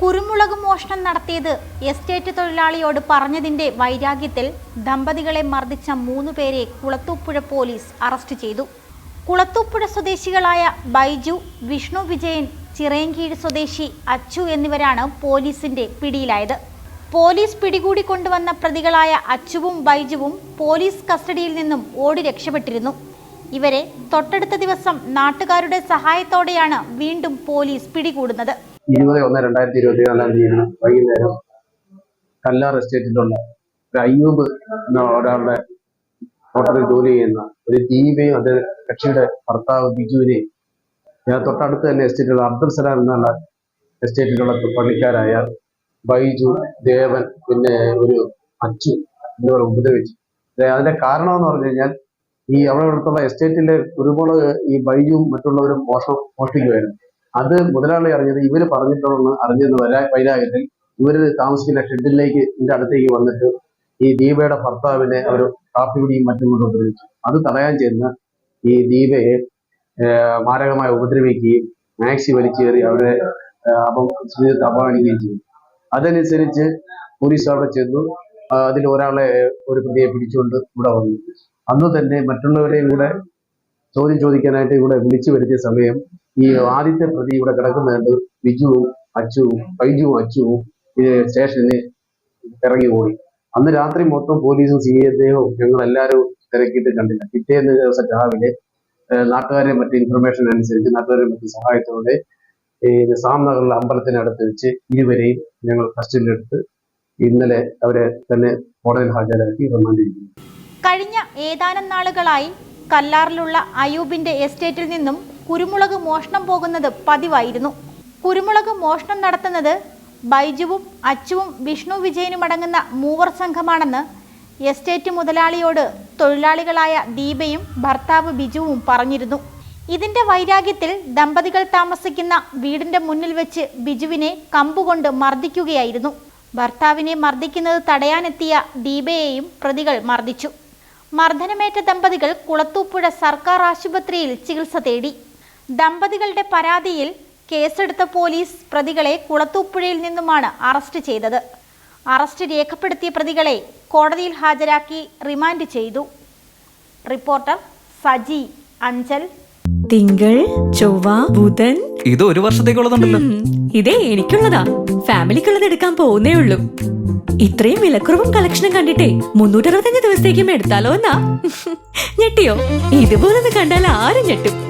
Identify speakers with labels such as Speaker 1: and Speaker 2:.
Speaker 1: കുരുമുളക് മോഷണം നടത്തിയത് എസ്റ്റേറ്റ് തൊഴിലാളിയോട് പറഞ്ഞതിന്റെ വൈരാഗ്യത്തിൽ ദമ്പതികളെ മർദ്ദിച്ച മൂന്നു പേരെ കുളത്തൂപ്പുഴ പോലീസ് അറസ്റ്റ് ചെയ്തു. കുളത്തൂപ്പുഴ സ്വദേശികളായ ബൈജു വിഷ്ണു വിജയൻ ചിറയൻകീഴ് സ്വദേശി അച്ചു എന്നിവരാണ് പോലീസിന്റെ പിടിയിലായത്. പോലീസ് പിടികൂടി കൊണ്ടുവന്ന പ്രതികളായ അച്ചുവും ബൈജുവും പോലീസ് കസ്റ്റഡിയിൽ നിന്നും ഓടി രക്ഷപ്പെട്ടിരുന്നു. ഇവരെ തൊട്ടടുത്ത ദിവസം നാട്ടുകാരുടെ സഹായത്തോടെയാണ് വീണ്ടും പോലീസ് പിടികൂടുന്നത്.
Speaker 2: ഇരുപത് ഒന്ന് രണ്ടായിരത്തി ഇരുപത്തി നാലാം തീയതി വൈകുന്നേരം കല്ലാർ എസ്റ്റേറ്റിലുള്ള ഒരു അയ്യൂബ് എന്ന ഒരാളുടെ ഹോട്ടലിൽ ജോലി ചെയ്യുന്ന ഒരു ദീപയും അത് കക്ഷിയുടെ ഭർത്താവ് ബിജുവിനെയും ഞാൻ തൊട്ടടുത്ത് തന്നെ എസ്റ്റേറ്റിലുള്ള അബ്ദുൽ സലാം എന്നുള്ള എസ്റ്റേറ്റിലുള്ള പണിക്കാരായ ബൈജു ദേവൻ പിന്നെ ഒരു അച്ചു എന്നിവർ ഉപദ്രവിച്ചു. അതിന്റെ കാരണം എന്ന് പറഞ്ഞു കഴിഞ്ഞാൽ ഈ അവിടെ അടുത്തുള്ള എസ്റ്റേറ്റിലെ കുരുമുളക് ഈ ബൈജുവും മറ്റുള്ളവരും മോഷണം മോഷ്ടിക്കുമായിരുന്നു അത് മുതലാളി അറിഞ്ഞത് ഇവർ പറഞ്ഞിട്ടുണ്ടെന്ന് അറിഞ്ഞെന്ന് വരാ വൈരാഗ്യത്തിൽ ഇവർ താമസിക്കുന്ന ഷെഡിലേക്ക് ഇതിന്റെ അടുത്തേക്ക് വന്നിട്ട് ഈ ദീപയുടെ ഭർത്താവിനെ അവർ കാപ്പി കുടിയും മറ്റും കൊണ്ട് ഉപദ്രവിച്ചു. അത് തടയാൻ ചെന്ന് ഈ ദീപയെ മാരകമായി ഉപദ്രവിക്കുകയും മാക്സി വലിച്ചേറി അവരെ അപ്പം അപമാനിക്കുകയും ചെയ്തു. അതനുസരിച്ച് പോലീസ് അവിടെ ചെന്നു. അതിൽ ഒരാളെ ഒരു പ്രതിയെ പിടിച്ചുകൊണ്ട് ഇവിടെ വന്നു. അന്ന് തന്നെ മറ്റുള്ളവരെയും കൂടെ ചോദ്യം ചോദിക്കാനായിട്ട് ഇവിടെ വിളിച്ചു വരുത്തിയ സമയം ഈ ആദ്യത്തെ പ്രതി ഇവിടെ കിടക്കുന്നുണ്ട് ബിജുവും അച്ചുവും ബൈജുവും അച്ചുവും സ്റ്റേഷനിൽ ഇറങ്ങി ഓടി. അന്ന് രാത്രി മൊത്തം പോലീസും സി എദ്ദേഹവും ഞങ്ങൾ എല്ലാവരും തിരക്കിയിട്ട് കണ്ടില്ല. പിറ്റേന്ന് ദിവസം രാവിലെ നാട്ടുകാരെ മറ്റു ഇൻഫർമേഷൻ അനുസരിച്ച് നാട്ടുകാരെ മറ്റു സഹായത്തോടെ ഈ സാം നഗറിലെ അമ്പലത്തിനടുത്ത് വെച്ച് ഇരുവരെയും ഞങ്ങൾ കസ്റ്റഡിയിലെടുത്ത് ഇന്നലെ അവരെ തന്നെ കോടതിയിൽ ഹാജരാക്കി റിമാൻഡ്
Speaker 1: കഴിഞ്ഞ ഏതാനും നാളുകളായി കല്ലാറിലുള്ള അയൂബിന്റെ എസ്റ്റേറ്റിൽ നിന്നും കുരുമുളക് മോഷണം പോകുന്നത് പതിവായിരുന്നു. കുരുമുളക് മോഷണം നടത്തുന്നത് ബൈജുവും അച്ചുവും വിഷ്ണു വിജയനും അടങ്ങുന്ന മൂവർ സംഘമാണെന്ന് എസ്റ്റേറ്റ് മുതലാളിയോട് തൊഴിലാളികളായ ദീപയും ഭർത്താവ് ബിജുവും പറഞ്ഞിരുന്നു. ഇതിന്റെ വൈരാഗ്യത്തിൽ ദമ്പതികൾ താമസിക്കുന്ന വീടിന്റെ മുന്നിൽ വെച്ച് ബിജുവിനെ കമ്പുകൊണ്ട് മർദ്ദിക്കുകയായിരുന്നു. ഭർത്താവിനെ മർദ്ദിക്കുന്നത് തടയാനെത്തിയ ദീപയെയും പ്രതികൾ മർദ്ദിച്ചു. മർദ്ദനമേറ്റ ദമ്പതികൾ കുളത്തൂപ്പുഴ സർക്കാർ ആശുപത്രിയിൽ ചികിത്സ തേടി. ദമ്പതികളുടെ പരാതിയിൽ കേസെടുത്ത പോലീസ് പ്രതികളെ കുളത്തൂപ്പുഴയിൽ നിന്നുമാണ് അറസ്റ്റ് ചെയ്തത്. അറസ്റ്റ് രേഖപ്പെടുത്തിയ പ്രതികളെ കോടതിയിൽ ഹാജരാക്കി റിമാൻഡ് ചെയ്തു. റിപ്പോർട്ടർ സജി അഞ്ചൽ.
Speaker 3: തിങ്കൾ ചൊവ്വ ബുധൻ.
Speaker 4: ഇത് ഒരു വർഷത്തേക്കുള്ളതുണ്ടല്ലോ.
Speaker 3: ഇതേ എനിക്കുള്ളതാ. ഫാമിലിക്കുള്ളത് എടുക്കാൻ പോകുന്നേ ഉള്ളൂ. ഇത്രയും വിലക്കുറവും കളക്ഷനും കണ്ടിട്ടേ മുന്നൂറ്ററുപത്തഞ്ച് ദിവസത്തേക്കും എടുത്താലോ എന്നാ? ഞെട്ടിയോ? ഇതുപോലൊന്ന് കണ്ടാൽ ആരും ഞെട്ടും.